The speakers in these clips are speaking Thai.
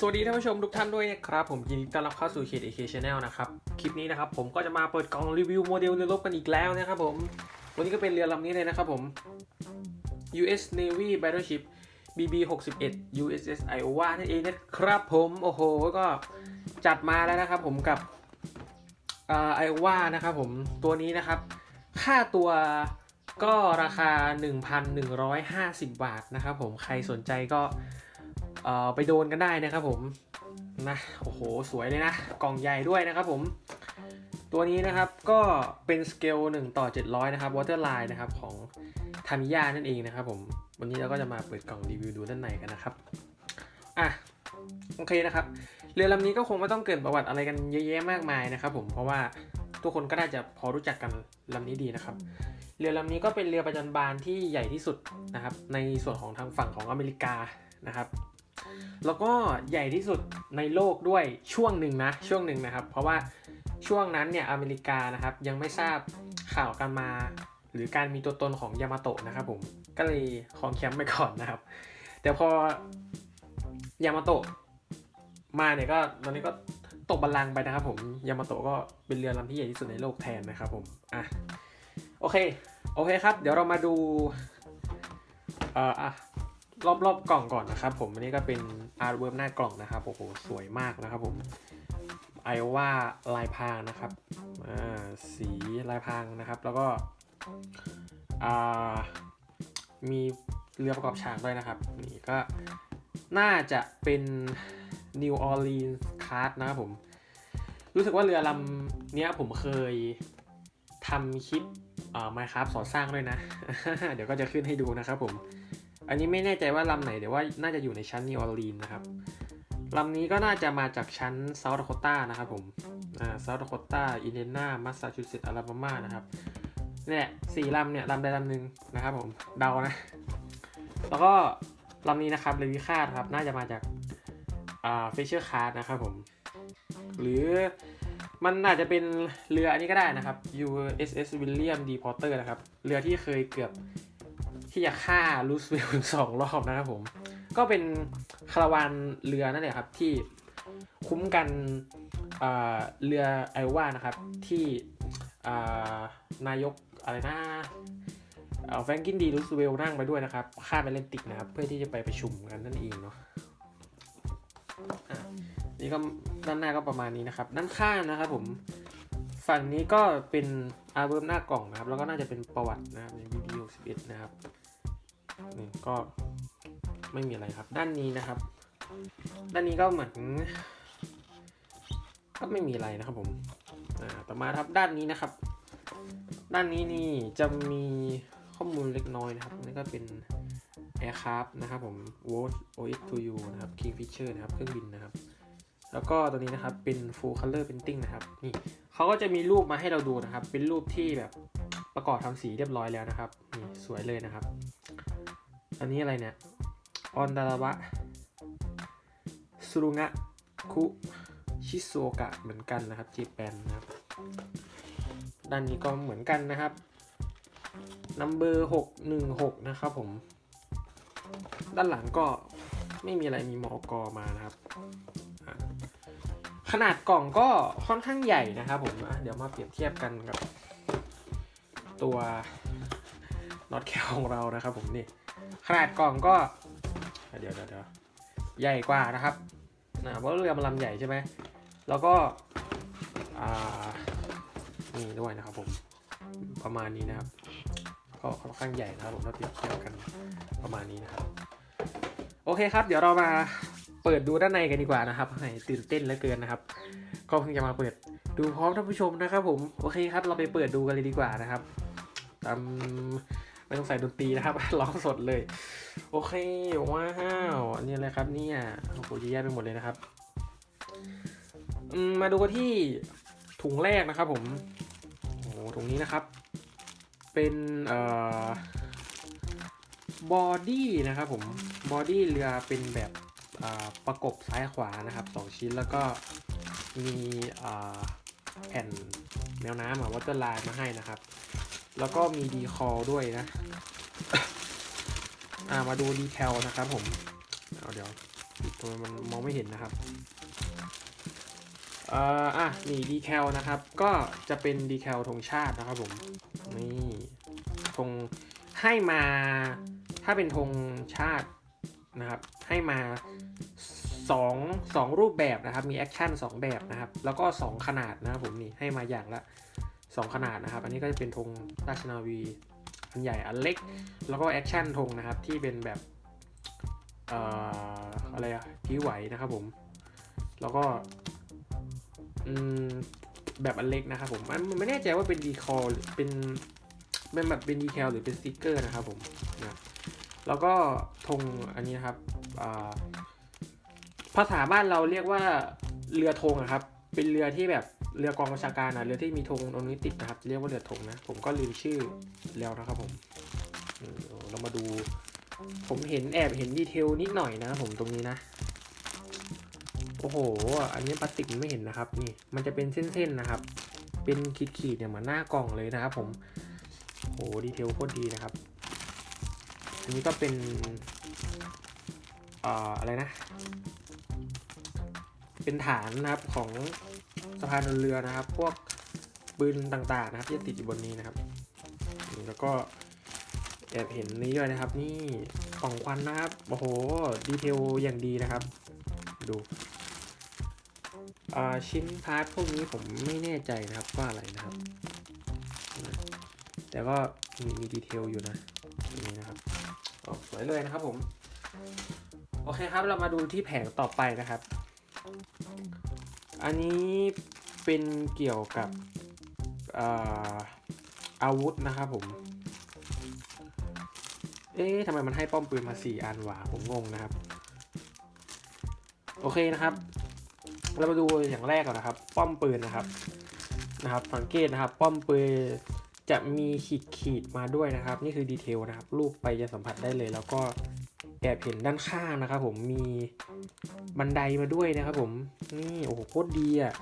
สวัสดีท่านผู้ชมทุกท่านด้วยนะครับ ผมยินดีต้อนรับเข้าสู่เขต AK Channel นะครับ คลิปนี้นะครับผมก็จะมาเปิดกล่องรีวิวโมเดลเรือรบกันอีกแล้วนะครับผมวันนี้ก็เป็นเรือลำนี้เลยนะครับผม US Navy Battleship BB 61 USS Iowa นั่นเองนะครับผมโอ้โหก็จัดมาแล้วนะครับผมกับไอโอวานะครับผมตัวนี้นะครับ ค่าตัวก็ราคา 1,150 บาทนะครับผมใครสนใจก็ ไปโดนกันได้นะครับผมนะโอ้โหสวยเลยนะ กล่องใหญ่ด้วยนะครับผม ตัวนี้นะครับก็เป็นสเกล1ต่อ 700 นะครับ Waterline นะครับของทามิยานั่นเองนะครับผมวันนี้เราก็จะมาเปิดกล่องรีวิวดูด้านในกันนะครับอะโอเคนะครับ เรือลำนี้ก็คงไม่ต้องเกินประวัติอะไรกันเยอะแยะมากมายนะครับผมเพราะว่าทุกคนก็น่าจะพอรู้จักกันลำนี้ดีนะครับ เรือลำนี้ก็เป็นเรือประจันบานที่ใหญ่ที่สุดนะครับในส่วนของทางฝั่งของอเมริกานะครับ แล้วก็ใหญ่ที่สุดในโลกด้วยช่วงหนึ่งนะช่วงหนึ่งนะครับ เพราะว่าช่วงนั้นเนี่ยอเมริกานะครับยังไม่ทราบข่าวการมา หรือการมีตัวตนของยามาโตะนะครับผมก็เลยคองแชมป์ไปก่อนนะครับ แต่พอยามาโตะมาเนี่ยก็ตอนนี้ก็ตกบัลลังก์ไปนะครับผมยามาโตะก็เป็นเรือลำที่ใหญ่ที่สุดในโลกแทนนะครับผมอะโอเคโอเคครับ เดี๋ยวเรามาดูเอ่ออะ รอบรอบกล่องก่อนนะครับผมอันนี้ก็เป็นอาร์ตเวิร์หน้ากล่องนะครับโอ้โหสวยมากนะครับผมไอว่าลายพรางนะครับสีลายพรางนะครับ แล้วก็มีเรือประกอบฉากด้วยนะครับ นี่ก็น่าจะเป็น New Orleans Card นะครับผม รู้สึกว่าเรือลำเนี้ยผมเคยทำคลิปเอ่อ Minecraft สอนสร้างด้วยนะ เดี๋ยวก็จะขึ้นให้ดูนะครับผม อันนี้ไม่แน่ใจว่าลำไหนเดี๋ยวว่าน่าจะอยู่ในชั้น New Orleans นะครับลำนี้ก็น่าจะมาจากชั้น South Dakota นะครับผมอ่า South Dakota Indiana Massachusetts Alabama นะครับเนี่ยสี่ลำเนี่ยลำใดลำหนึ่งนะครับผมเดานะ แล้วก็ลำนี้นะครับเลวิคาดครับน่าจะมาจากอ่า Fisher Card นะครับผมหรือมันอาจจะเป็นเรืออันนี้ก็ได้นะครับ USS William D Porter นะครับ เรือที่เคยเกือบ ที่จะฆ่ารูสเวลล์สองรอบนะครับผม ก็เป็นคาราวานเรือนั่นแหละครับที่คุ้มกันอ่าเรือไอว่านะครับที่อ่านายกอะไรนะแฟรงกินดีรูสเวลล์นั่งไปด้วยนะครับข้ามไปเล่นติกนะครับ เพื่อที่จะไปประชุมกันนั่นเองเนาะอะนี่ก็ด้านหน้าก็ประมาณนี้นะครับ ด้านข้างนะครับผมฝั่งนี้ก็เป็นอาร์เบิร์มหน้ากล่องนะครับ แล้วก็น่าจะเป็นประวัตินะครับในวิดีโอ11 นะครับ นี่ก็ไม่มีอะไรครับ ด้านนี้นะครับ ด้านนี้ก็เหมือนก็ไม่มีอะไรนะครับผมอ่าต่อมาครับด้านนี้นะครับ ด้านนี้นี่จะมีข้อมูลเล็กน้อยนะครับนี่ก็เป็น Aircraft นะครับผม w o r d OS to you นะครับ Kingfisher นะครับเครื่องบินนะครับ แล้วก็ตัวนี้นะครับเป็น full color painting นะครับนี่เขาก็จะมีรูปมาให้เราดูนะครับ เป็นรูปที่แบบประกอบทำสีเรียบร้อยแล้วนะครับนี่สวยเลยนะครับ อันนี้อะไรเนี่ย ออนดาราวะสุรุงะ คุชิโซกะเหมือนกันนะครับจีแปนนะครับ ด้านนี้ก็เหมือนกันนะครับนัมเบอร์หกหนึ่งหกนะครับผม ด้านหลังก็ไม่มีอะไรมีมอกอมานะครับ ขนาดกล่องก็ค่อนข้างใหญ่นะครับผมเดี๋ยวมาเปรียบเทียบกันกับ ตัวน็อตแคลของเรานะครับผมนี่ ขนาดกล่องก็ เดี๋ยวเดี๋ยวเดี๋ยวใหญ่กว่านะครับนะเพราะเรือมันลำใหญ่ใช่ไหมแล้วก็อ่านี่ด้วยนะครับผมประมาณนี้นะครับ ก็ค่อนข้างใหญ่นะครับผมถ้าเทียบเทียบกันประมาณนี้นะครับ โอเคครับ เดี๋ยวเรามาเปิดดูด้านในกันดีกว่านะครับให้ตื่นเต้นเหลือเกินนะครับ ก็เพิ่งจะมาเปิดดูพร้อมท่านผู้ชมนะครับ ผมโอเคครับ เราไปเปิดดูกันเลยดีกว่านะครับตาม ไม่ต้องใส่ดนตรีนะครับร้องสดเลย โอเคว้าวอันนี้อะไรครับเนี่ยโอ้โหเยอะแยะไปหมดเลยนะครับมาดูกันที่ถุงแรกนะครับ ผมโอ้โหถุงนี้นะครับ เป็นเอ่อบอดี้นะครับผมบอดี้เรือเป็นแบบประกบซ้ายขวานะครับสองชิ้นแล้วก็มีแผ่นแนวน้ำอะวอเตอร์ไลน์มาให้นะครับ แล้วก็มีดีคอด้วยนะ อ่ามาดูดีเทลนะครับผม เอาเดี๋ยวทำไมมันมองไม่เห็นนะครับเอ่ออะนี่ดีแคลนะครับ ก็จะเป็นดีแคลธงชาตินะครับผม นี่ธงให้มาถ้าเป็นธงชาตินะครับ ให้มาสองสองรูปแบบนะครับ มีแอคชั่นสองแบบนะครับ แล้วก็สองขนาดนะครับผมนี่ให้มาอย่างละ สองขนาดนะครับ อันนี้ก็จะเป็นธงราชนาวี อันใหญ่อันเล็ก แล้วก็แอคชั่นธงนะครับ ที่เป็นแบบเอ่ออะไรอะพิ้วไหวนะครับผม แล้วก็อืมแบบอันเล็กนะครับผมมันไม่แน่ใจว่าเป็นดีคอลเป็นเป็นแบบเป็นดีแคลหรือเป็นสติกเกอร์นะครับผมนะแล้วก็ธงอันนี้นะครับภาษาบ้านเราเรียกว่าเรือธงอะครับ เป็นเรือที่แบบ เรือกองบัญชาการนะเรือที่มีธงตรงนี้ติดนะครับ เรียกว่าเรือธงนะ ผมก็ลืมชื่อแล้วนะครับผมเรามาดู ผมเห็นแอบเห็นดีเทลนิดหน่อยนะผมตรงนี้นะ โอ้โห อันนี้พลาสติกมันไม่เห็นนะครับ นี่ มันจะเป็นเส้นๆนะครับ เป็นขีดๆเนี่ยเหมือนหน้ากล่องเลยนะครับผมโอ้โหดีเทลโคตรดีนะครับ อันนี้ก็เป็นอ่ออะไรนะ เป็นฐานนะครับของ สะพานเรือนะครับ พวกปืนต่างๆนะครับที่ติดอยู่บนนี้นะครับ แล้วก็แอบเห็นนี้ด้วยนะครับ นี่กล่องควันนะครับโอ้โหดีเทลอย่างดีนะครับ ดูชิ้นพาร์ทพวกนี้ผมไม่แน่ใจนะครับว่าอะไรนะครับ แต่ก็มีมีดีเทลอยู่นะนี้นะครับโอ้สวยเลยนะครับผม โอเคครับเรามาดูที่แผงต่อไปนะครับ อันนี้เป็นเกี่ยวกับอาวุธนะครับผม เอ๊ะทำไมมันให้ป้อมปืนมาสี่อันวะผมงงนะครับ โอเคนะครับ เรามาดูอย่างแรกก่อนนะครับ ป้อมปืนนะครับ นะครับ สังเกตนะครับ ป้อมปืนจะมีขีดขีดมาด้วยนะครับ นี่คือดีเทลนะครับ ลูกไปจะสัมผัสได้เลย แล้วก็ แอบเห็นด้านข้างนะครับผมมีบันไดมาด้วยนะครับผมนี่โอ้โหโคตรดีอะ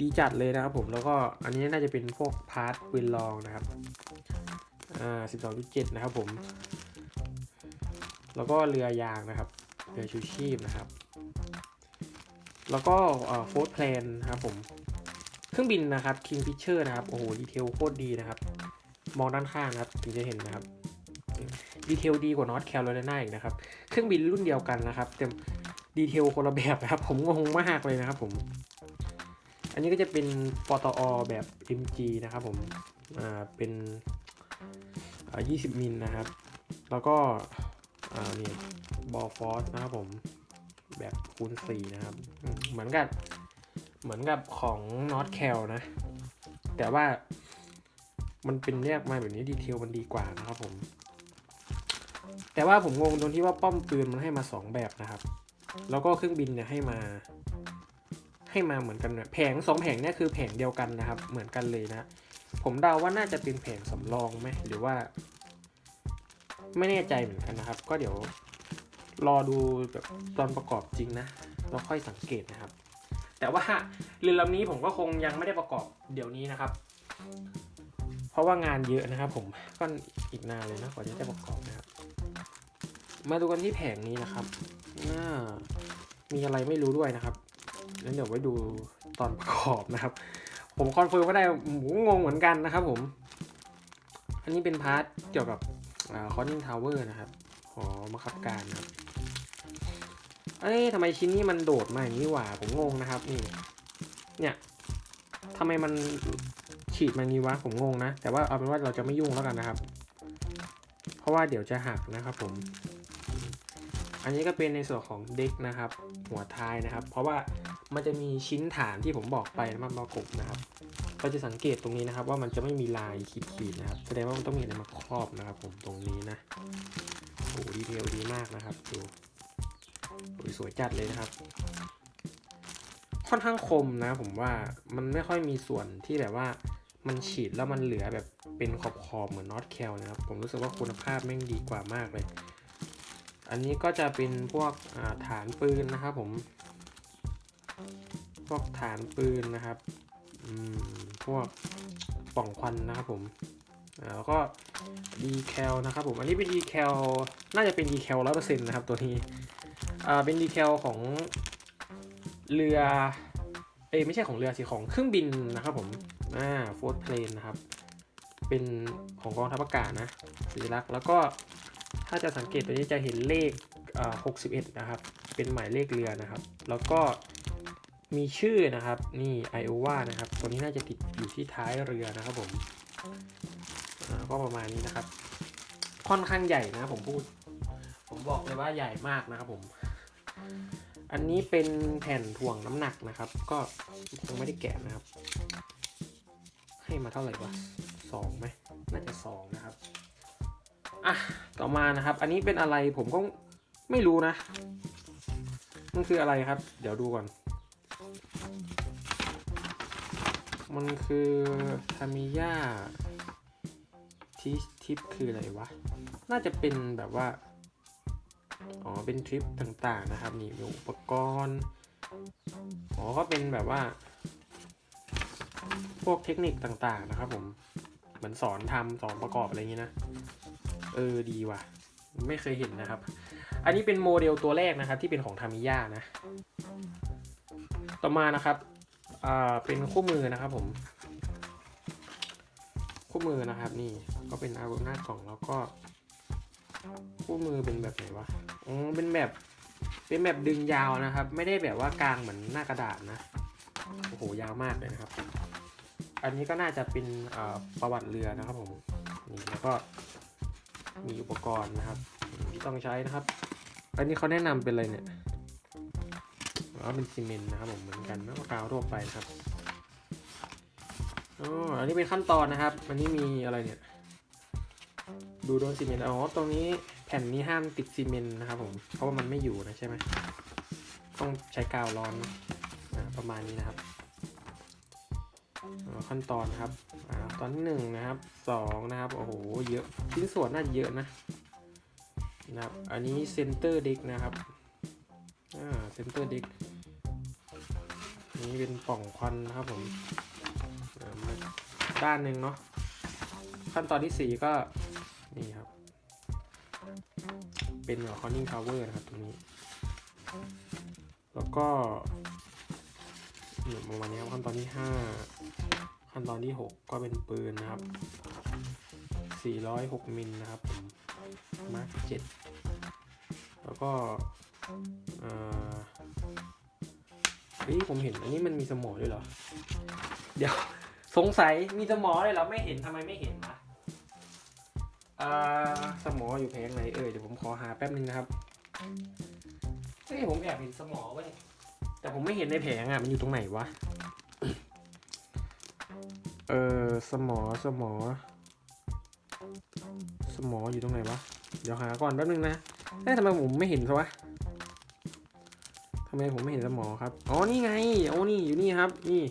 ดีจัดเลยนะครับผมแล้วก็อันนี้น่าจะเป็นพวกพาร์ทปืนลองนะครับอ่า12.7นะครับผม แล้วก็เรือยางนะครับเรือชูชีพนะครับ แล้วก็โฟร์แพลนนะครับผมเครื่องบินนะครับ King Fisher นะครับโอ้โหดีเทลโคตรดีนะครับ มองด้านข้างนะครับถึงจะเห็นนะครับ ดีเทลดีกว่า North Carolina อีกนะครับ เครื่องบินรุ่นเดียวกันนะครับแต่ดีเทลคนละแบบนะครับ ผมงงมากเลยนะครับผม อันนี้ก็จะเป็นปตอแบบ MG นะครับผม อ่า เป็นอ่า20มิลนะครับ แล้วก็ อ่า นี่บอลฟอสนะครับผม แบบคูณ4นะครับ เหมือนกับเหมือนกับของ North Cal นะ แต่ว่ามันเป็นเรียกมาแบบนี้ดีเทลมันดีกว่านะครับผม แต่ว่าผมงงตรงที่ว่าป้อมปืนมันให้มา 2 แบบนะครับ แล้วก็เครื่องบินเนี่ยให้มา ให้มาเหมือนกันแผงสองแผงเนี่ยคือแผงเดียวกันนะครับ เหมือนกันเลยนะ ผมเดาว่าน่าจะเป็นแผงสำรองไหมหรือว่า ไม่แน่ใจเหมือนกันนะครับ ก็เดี๋ยวรอดูแบบตอนประกอบจริงนะเราค่อยสังเกตนะครับ แต่ว่าเรือลำนี้ผมก็คงยังไม่ได้ประกอบเดี๋ยวนี้นะครับ เพราะว่างานเยอะนะครับ ผมก็อีกนานเลยนะกว่าจะได้ประกอบนะครับ มาดูกันที่แผงนี้นะครับอ่ามีอะไรไม่รู้ด้วยนะครับงั้นเดี๋ยวไว้ดูตอนประกอบนะครับ ผมคอนเฟิร์มก็ได้หมูงงเหมือนกันนะครับผม อันนี้เป็นพาร์ทเกี่ยวกับคอนนิ่งทาวเวอร์นะครับหอบังคับการนะครับเอ้ยทำไมชิ้นนี้มันโดดมาอย่างนี้หว่า ผมงงนะครับ นี่ เนี่ยทำไมมันฉีดมางี้วะ ผมงงนะ แต่ว่าเอาเป็นว่าเราจะไม่ยุ่งแล้วกันนะครับ เพราะว่าเดี๋ยวจะหักนะครับผม อันนี้ก็เป็นในส่วนของเด็กนะครับ หัวท้ายนะครับ เพราะว่ามันจะมีชิ้นฐานที่ผมบอกไปมาประกบนะครับ ก็จะสังเกตตรงนี้นะครับ ว่ามันจะไม่มีลายขีดๆนะครับ แสดงว่ามันต้องมีอะไรมาครอบนะครับ ผมตรงนี้นะโอ้ดีเทลดีมากนะครับดูโอ้สวยจัดเลยนะครับ ค่อนข้างคมนะ ผมว่ามันไม่ค่อยมีส่วนที่แบบว่ามันฉีดแล้วมันเหลือแบบเป็นขอบๆเหมือนนอตแคลนะครับ ผมรู้สึกว่าคุณภาพแม่งดีกว่ามากเลย อันนี้ก็จะเป็นพวกาฐานปืนนะครับผม พวกฐานปืนนะครับพวกป่องควันนะครับผมแล้วก็ดีแคลนะครับผม อันนี้เป็นดีแคลน่าจะเป็นดีแคลร้อยเปอร์เซ็นต์นะครับตัวนี้เป็นดีเทลของเรือ เอ้ไม่ใช่ของเรือสิของเครื่องบินนะครับผม อ่าโฟร์เพลนนะครับ เป็นของกองทัพอากาศนะสัญลักษณ์แล้วก็ ถ้าจะสังเกตตัวนี้จะเห็นเลข 61 นะครับ เป็นหมายเลขเรือนะครับ แล้วก็มีชื่อนะครับ นี่ไอโอวานะครับ ตัวนี้น่าจะติดอยู่ที่ท้ายเรือนะครับผมก็ประมาณนี้นะครับ ค่อนข้างใหญ่นะผมพูด ผมบอกเลยว่าใหญ่มากนะครับผม อันนี้เป็นแผ่นถ่วงน้ำหนักนะครับ ก็ยังไม่ได้แกะนะครับ ให้มาเท่าไหร่วะสองไหม น่าจะสองนะครับ อะ ต่อมานะครับ อันนี้เป็นอะไรผมก็ไม่รู้นะ มันคืออะไรครับ เดี๋ยวดูก่อน มันคือทามิยาทิทิปคืออะไรวะ น่าจะเป็นแบบว่า อ๋อ เป็นทริปต่างๆนะครับ นี่มีอุปกรณ์ อ๋อ ก็เป็นแบบว่า พวกเทคนิคต่างๆนะครับผม เหมือนสอนทำสอนประกอบอะไรอย่างนี้นะ เออดีว่ะ ไม่เคยเห็นนะครับ อันนี้เป็นโมเดลตัวแรกนะครับที่เป็นของทามิยานะ ต่อมานะครับอ่าเป็นคู่มือนะครับผม คู่มือนะครับนี่ก็เป็นอาวุธหน้ากล่องแล้วก็คู่มือเป็นแบบไหนวะอ๋อเป็นแบบเป็นแบบดึงยาวนะครับ ไม่ได้แบบว่ากลางเหมือนหน้ากระดาษนะโอ้โหยาวมากเลยนะครับ อันนี้ก็น่าจะเป็นประวัติเรือนะครับผมนี่แล้วก็ มีอุปกรณ์นะครับที่ต้องใช้นะครับ อันนี้เขาแนะนำเป็นอะไรเนี่ยอ๋อเป็นซีเมนต์นะครับผมเหมือนกันนะกาวทั่วไปนะครับอ๋ออันนี้เป็นขั้นตอนนะครับ อันนี้มีอะไรเนี่ย ดูโดนซีเมนต์อ๋อตรงนี้แผ่นนี้ห้ามติดซีเมนต์นะครับผมเพราะว่ามันไม่อยู่นะใช่ไหมต้องใช้กาวร้อนนะประมาณนี้นะครับขั้นตอนนครับอ่า ตอนที่หนึ่งนะครับสองนะครับ โอ้โห เยอะ ชิ้นส่วนน่าจะเยอะนะนะครับ อันนี้เซนเตอร์เด็กนะครับ อ่า เซนเตอร์เด็กนี่เป็นป่องควันนะครับผมด้านหนึ่งเนาะ ขั้นตอนที่สี่ก็ นี่ครับ เป็นคอนนิ่งทาวเวอร์นะครับตรงนี้ แล้วก็ประมาณนี้ครับขั้นตอนที่ห้า ขั้นตอนที่หกก็เป็นปืนนะครับสี่ร้อยหกมิลนะครับผมมาร์คเจ็ดแล้วก็เอ่อเฮ้ยผมเห็นอันนี้มันมีสมอด้วยเหรอ เดี๋ยวสงสัยมีสมอเลยเหรอไม่เห็นทำไมไม่เห็นวะอ่าสมออยู่แผงไหนเอ่ยเดี๋ยวผมขอหาแป๊บนึงนะครับเฮ้ยผมแอบเห็นสมอไว้ยแต่ผมไม่เห็นในแผงอะมันอยู่ตรงไหนวะ เออสมอสมอ สมออยู่ตรงไหนวะ เดี๋ยวหาก่อนแป๊บนึงนะเฮ้ยทำไมผมไม่เห็นซะวะทำไมผมไม่เห็นสมอครับ อ๋อ นี่ไง โอ้นี่อยู่นี่ครับ นี่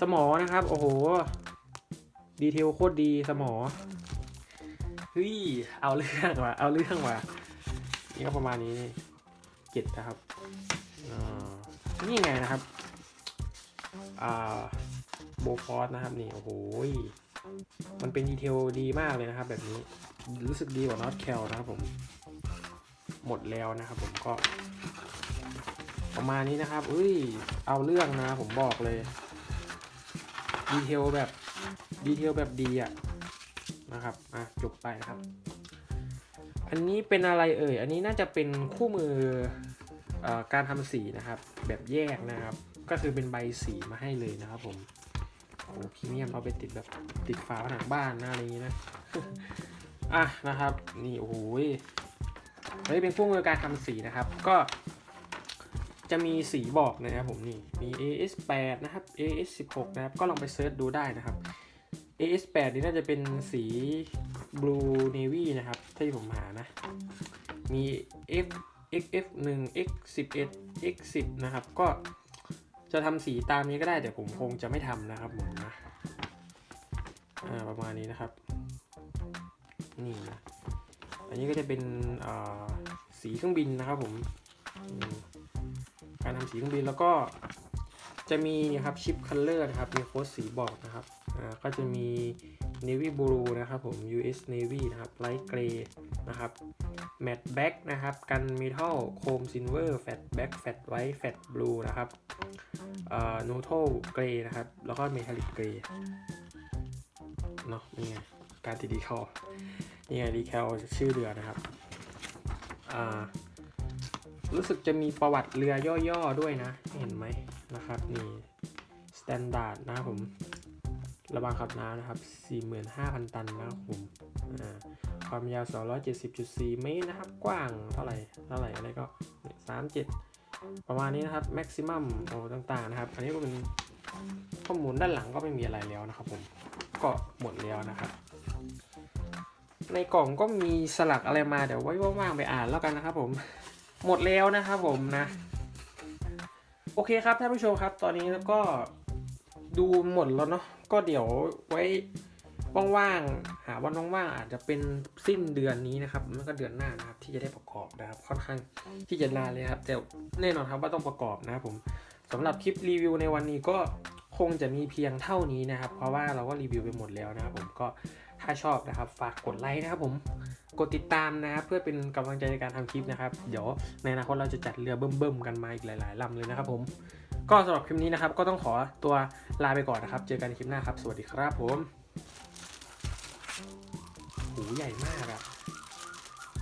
สมอนะครับ โอ้โห ดีเทลโคตรดีสมอ เฮ้ย เอาเรื่องว่ะ เอาเรื่องว่ะ นี่ก็ประมาณนี้เก็ดนะครับอ่านี่ไงนะครับ อ่า บฟอสนะครับนี่โอ้โหมันเป็นดีเทลดีมากเลยนะครับ แบบนี้รู้สึกดีกว่านอตแคลนะครับผมหมดแล้วนะครับผมก็ ประมาณนี้นะครับอุ้ยเอาเรื่องนะผมบอกเลยดีเทลแบบดีเทลแบบดีอะนะครับอะจบไปนะครับ อันนี้เป็นอะไรเอ่ยอันนี้น่าจะเป็นคู่มืออการทำสีนะครับ แบบแยกนะครับ ก็คือเป็นใบสีมาให้เลยนะครับผม อ้พรีเมียมเอาไปติดแบบติดฝาผนังบ้านนะอะไรอย่างนี้นะ อะนะครับ นี่โอ้โหยนนี้เป็นคู่มือการทำสีนะครับ ก็จะมีสีบอกนะครับผมนี่ มี AS8 นะครับ AS16 นะครับ ก็ลองไปเซิร์ชดูได้นะครับ AS8 นี่น่าจะเป็นสี Blue Navy นะครับที่ผมหานะ มี F XF1 X11 X10 นะครับ ก็จะทำสีตามนี้ก็ได้แต่ผมคงจะไม่ทำนะครับผมนะ อ่าประมาณนี้นะครับ นี่นะอันนี้ก็จะเป็นสีเครื่องบินนะครับผมการทำสีเครื่องบินแล้วก็จะมีนะครับชิปคัลเลอร์นะครับมีโค้ดสีบอกนะครับอ่าก็จะมี Navy Blue นะครับผม US Navy นะครับ Light Gray นะครับแมตแบ็กนะครับ กันเมทัลโคมซิลเวอร์แฟตแบ็กแฟตไวท์แฟตบลูนะครับเอ่อนูโทเกรนะครับ แล้วก็เมทัลลิก เนาะนี่ไงการติดดีคอนี่ไงดีแคลชื่อเรือนะครับอ่ารู้สึกจะมีประวัติเรือย่อๆด้วยนะ เห็นไหมนะครับนี่สแตนดาร์ดนะผม ระบางขับน้ำนะครับ 45,000 ตันนะครับผมความยาว 270.4 เมตรนะครับ กว้างเท่าไหร่เท่าไหร่อะไรก็ 37 ประมาณนี้นะครับแม็กซิมัมโอ้ต่างๆนะครับ อันนี้ก็เป็นข้อมูลด้านหลังก็ไม่มีอะไรแล้วนะครับผม ก็หมดแล้วนะครับ ในกล่องก็มีสลักอะไรมาเดี๋ยวไว้ว่างๆไปอ่านแล้วกันนะครับผมหมดแล้วนะครับผมนะ โอเคครับท่านผู้ชมครับ ตอนนี้แล้วก็ดูหมดแล้วเนาะก็เดี๋ยวไว้ว่างๆหาวันว่างๆอาจจะเป็นสิ้นเดือนนี้นะครับแล้วก็เดือนหน้านะครับที่จะได้ประกอบนะครับ ค่อนข้างที่จะนานเลยครับแต่แน่นอนครับว่าต้องประกอบนะครับผมสำหรับคลิปรีวิวในวันนี้ก็ คงจะมีเพียงเท่านี้นะครับ เพราะว่าเราก็รีวิวไปหมดแล้วนะครับผมก็ถ้าชอบนะครับ ฝากกดไลค์นะครับผมกดติดตามนะครับ เพื่อเป็นกำลังใจในการทำคลิปนะครับ เดี๋ยวในอนาคตเราจะจัดเรือเบิ่มๆกันมาอีกหลายๆลำเลยนะครับผมก็สำหรับคลิปนี้นะครับ ก็ต้องขอตัวลาไปก่อนนะครับ เจอกันในคลิปหน้าครับ สวัสดีครับผมหูใหญ่มากอะ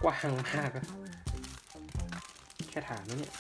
กว้างมากอะแค่ฐานนะเนี่ย